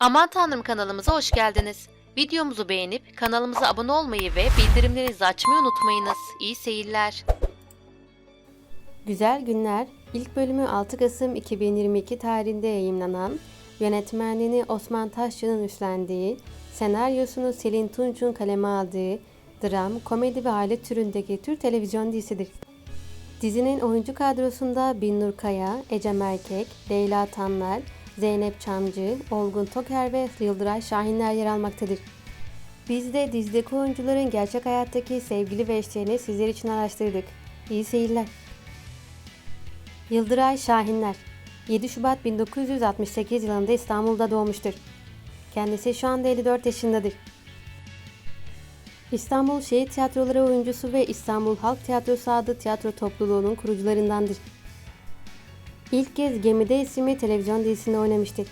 Aman Tanrım kanalımıza hoş geldiniz. Videomuzu beğenip kanalımıza abone olmayı ve bildirimlerinizi açmayı unutmayınız. İyi seyirler. Güzel Günler ilk bölümü 6 Kasım 2022 tarihinde yayınlanan, yönetmenliğini Osman Taşçı'nın üstlendiği, senaryosunu Selin Tunç'un kaleme aldığı, dram, komedi ve aile türündeki Türk televizyon dizisidir. Dizinin oyuncu kadrosunda Binnur Kaya, Ecem Erkek, Leyla Tanlar, Zeynep Çamcı, Olgun Toker ve Yıldıray Şahinler yer almaktadır. Biz de dizideki oyuncuların gerçek hayattaki sevgili ve eşlerini sizler için araştırdık. İyi seyirler. Yıldıray Şahinler 7 Şubat 1968 yılında İstanbul'da doğmuştur. Kendisi şu anda 54 yaşındadır. İstanbul Şehir Tiyatroları oyuncusu ve İstanbul Halk Tiyatrosu adlı tiyatro topluluğunun kurucularındandır. İlk kez Gemide isimli televizyon dizisinde oynamıştır.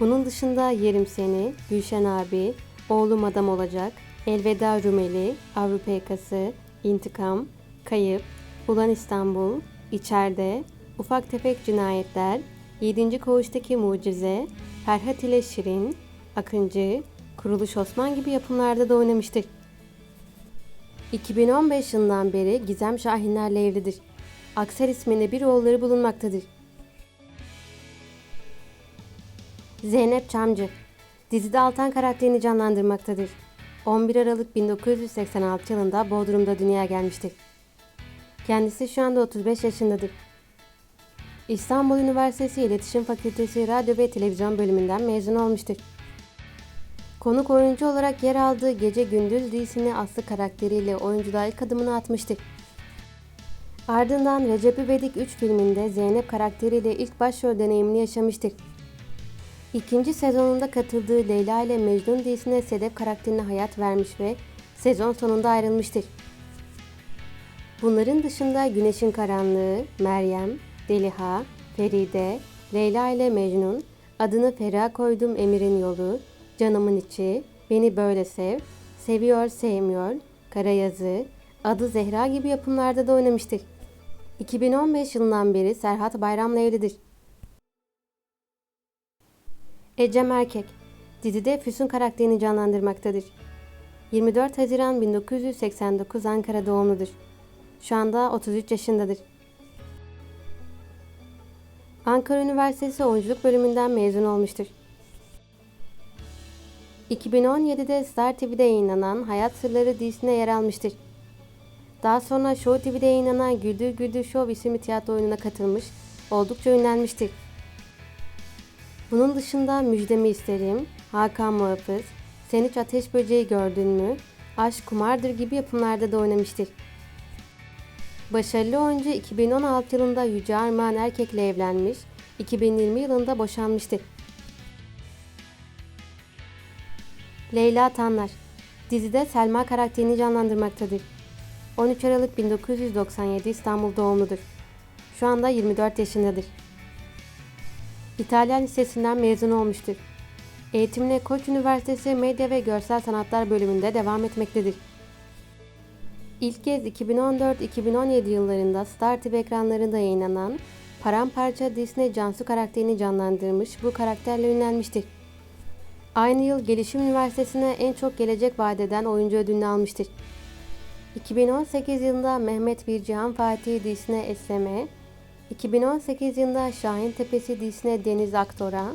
Bunun dışında Yerim Seni, Gülşen Abi, Oğlum Adam Olacak, Elveda Rumeli, Avrupa Yakası, İntikam, Kayıp, Ulan İstanbul, İçeride, Ufak Tefek Cinayetler, 7. Koğuştaki Mucize, Ferhat ile Şirin, Akıncı, Kuruluş Osman gibi yapımlarda da oynamıştır. 2015 yılından beri Gizem Şahinler'le evlidir. Aksel isminde bir oğulları bulunmaktadır. Zeynep Çamcı Dizide Altan karakterini canlandırmaktadır. 11 Aralık 1986 yılında Bodrum'da dünyaya gelmiştir. Kendisi şu anda 35 yaşındadır. İstanbul Üniversitesi İletişim Fakültesi Radyo ve Televizyon bölümünden mezun olmuştur. Konuk oyuncu olarak yer aldığı Gece Gündüz dizisine Aslı karakteriyle oyunculuğa ilk adımını atmıştır. Ardından Recep İvedik 3 filminde Zeynep karakteriyle ilk başrol deneyimini yaşamıştır. İkinci sezonunda katıldığı Leyla ile Mecnun dizisine Sedef karakterine hayat vermiş ve sezon sonunda ayrılmıştır. Bunların dışında Güneşin Karanlığı, Meryem, Deliha, Feride, Leyla ile Mecnun, Adını Feriha Koydum Emir'in Yolu, Canımın İçi, Beni Böyle Sev, Seviyor Sevmiyor, Karayazı, Adı Zehra gibi yapımlarda da oynamıştır. 2015 yılından beri Serhat Bayram'la evlidir. Ecem Erkek, dizide Füsun karakterini canlandırmaktadır. 24 Haziran 1989 Ankara doğumludur. Şu anda 33 yaşındadır. Ankara Üniversitesi Oyunculuk Bölümünden mezun olmuştur. 2017'de Star TV'de yayınlanan Hayat Sırları dizisine yer almıştır. Daha sonra Show TV'de yayınlanan Güldür Güldür Show isimli tiyatro oyununa katılmış, oldukça ünlenmiştir. Bunun dışında Müjdemi İsterim, Hakan Muhafız, Sen Hiç Ateş Böceği Gördün mü, Aşk Kumardır gibi yapımlarda da oynamıştır. Başarılı oyuncu 2016 yılında Yüce Armağan Erkek'le evlenmiş, 2020 yılında boşanmıştır. Leyla Tanlar Dizide Selma karakterini canlandırmaktadır. 13 Aralık 1997 İstanbul doğumludur. Şu anda 24 yaşındadır. İtalyan Lisesi'nden mezun olmuştur. Eğitimine Koç Üniversitesi Medya ve Görsel Sanatlar bölümünde devam etmektedir. İlk kez 2014-2017 yıllarında Star TV ekranlarında yayınlanan Paramparça Disney Cansu karakterini canlandırmış, bu karakterle ünlenmiştir. Aynı yıl Gelişim Üniversitesi'ne en çok gelecek vadeden oyuncu ödülünü almıştır. 2018 yılında Mehmet Bircihan Fatih dizisine Esleme, 2018 yılında Şahin Tepesi dizisine Deniz Aktor'a,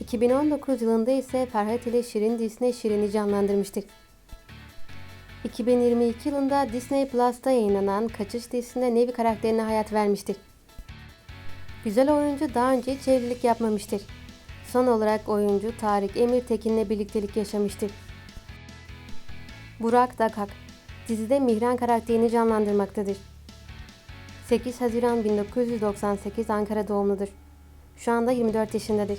2019 yılında ise Ferhat ile Şirin dizisine Şirin'i canlandırmıştır. 2022 yılında Disney Plus'ta yayınlanan Kaçış dizisinde Nevi karakterine hayat vermiştir. Güzel oyuncu daha önce hiç evlilik yapmamıştır. Son olarak oyuncu Tarık Emir Tekin'le birliktelik yaşamıştır. Burak Dakak dizide Mihran karakterini canlandırmaktadır. 8 Haziran 1998 Ankara doğumludur. Şu anda 24 yaşındadır.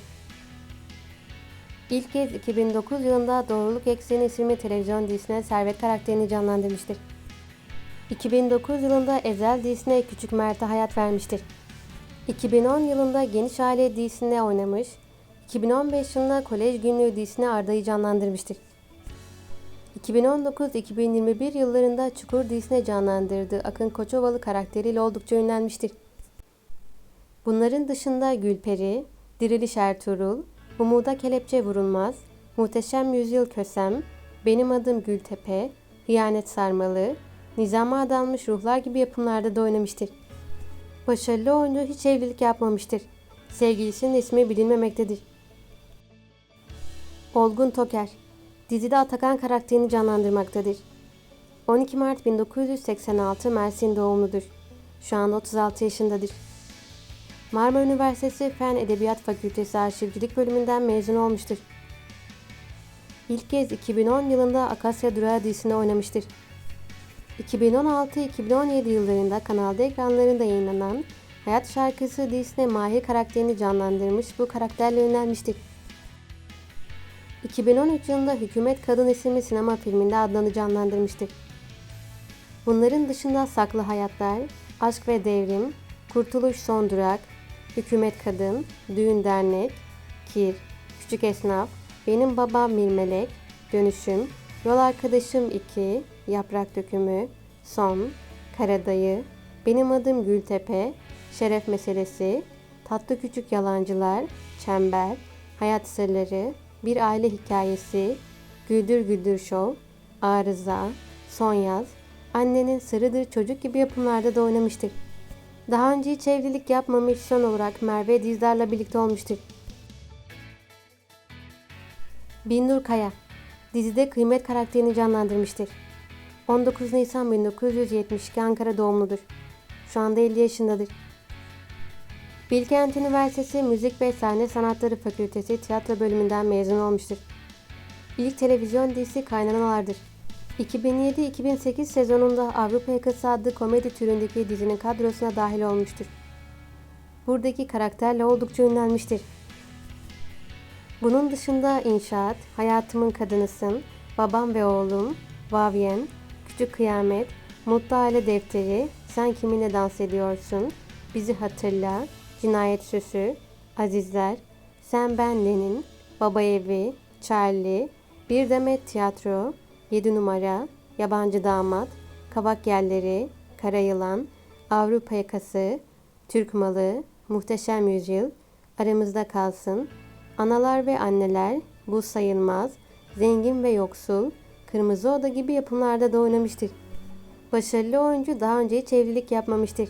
İlk kez 2009 yılında Doğruluk Ekseni isimli televizyon dizisine Servet karakterini canlandırmıştır. 2009 yılında Ezel dizisine Küçük Mert'e hayat vermiştir. 2010 yılında Geniş Aile dizisinde oynamış, 2015 yılında Kolej Günlüğü dizisine Arda'yı canlandırmıştır. 2019-2021 yıllarında Çukur dizisine canlandırdığı Akın Koçovalı karakteriyle oldukça ünlenmiştir. Bunların dışında Gülperi, Diriliş Ertuğrul, Umuda Kelepçe Vurulmaz, Muhteşem Yüzyıl Kösem, Benim Adım Gültepe, Hıyanet Sarmalı, Nizama Adanmış Ruhlar gibi yapımlarda da oynamıştır. Başarılı oyuncu hiç evlilik yapmamıştır. Sevgilisinin ismi bilinmemektedir. Olgun Toker, dizide Atakan karakterini canlandırmaktadır. 12 Mart 1986 Mersin doğumludur. Şu anda 36 yaşındadır. Marmara Üniversitesi Fen Edebiyat Fakültesi Arşivcilik bölümünden mezun olmuştur. İlk kez 2010 yılında Akasya Durağı dizisinde oynamıştır. 2016-2017 yıllarında kanalda ekranlarında yayınlanan Hayat Şarkısı dizisinde Mahir karakterini canlandırmış bu karakterle yönelmiştir. 2013 yılında Hükümet Kadın isimli sinema filminde Adnan'ı canlandırmıştır. Bunların dışında Saklı Hayatlar, Aşk ve Devrim, Kurtuluş Son Durak, Hükümet Kadın, Düğün Dernek, Kir, Küçük Esnaf, Benim Babam Bir Melek, Dönüşüm, Yol Arkadaşım 2, Yaprak Dökümü, Son, Karadayı, Benim Adım Gültepe, Şeref Meselesi, Tatlı Küçük Yalancılar, Çember, Hayat Sırları, Bir Aile Hikayesi, Güldür Güldür Show, Arıza, Son Yaz, Annenin Sırrıdır Çocuk gibi yapımlarda da oynamıştır. Daha önce hiç evlilik yapmamış son olarak Merve Dizdar'la birlikte olmuştur. Bindur Kaya dizide kıymet karakterini canlandırmıştır. 19 Nisan 1972 Ankara doğumludur. Şu anda 50 yaşındadır. Bilkent Üniversitesi Müzik ve Sahne Sanatları Fakültesi Tiyatro bölümünden mezun olmuştur. İlk televizyon dizisi Kaynanalardır. 2007-2008 sezonunda Avrupa Yakası adlı komedi türündeki dizinin kadrosuna dahil olmuştur. Buradaki karakterle oldukça ünlenmiştir. Bunun dışında İnşaat, Hayatımın Kadınısın, Babam ve Oğlum, Vavyen, Küçük Kıyamet, Mutlu Aile Defteri, Sen Kiminle Dans Ediyorsun, Bizi Hatırla, Cinayet Süsü, Azizler, Sen Ben Lenin, Baba Evi, Charlie, Bir Demet Tiyatro, 7 Numara, Yabancı Damat, Kavak Yerleri, Kara Yılan, Avrupa Yakası, Türk Malı, Muhteşem Yüzyıl, Aramızda Kalsın, Analar ve Anneler, Bu Sayılmaz, Zengin ve Yoksul, Kırmızı Oda gibi yapımlarda da oynamıştır. Başarılı oyuncu daha önce hiç evlilik yapmamıştır.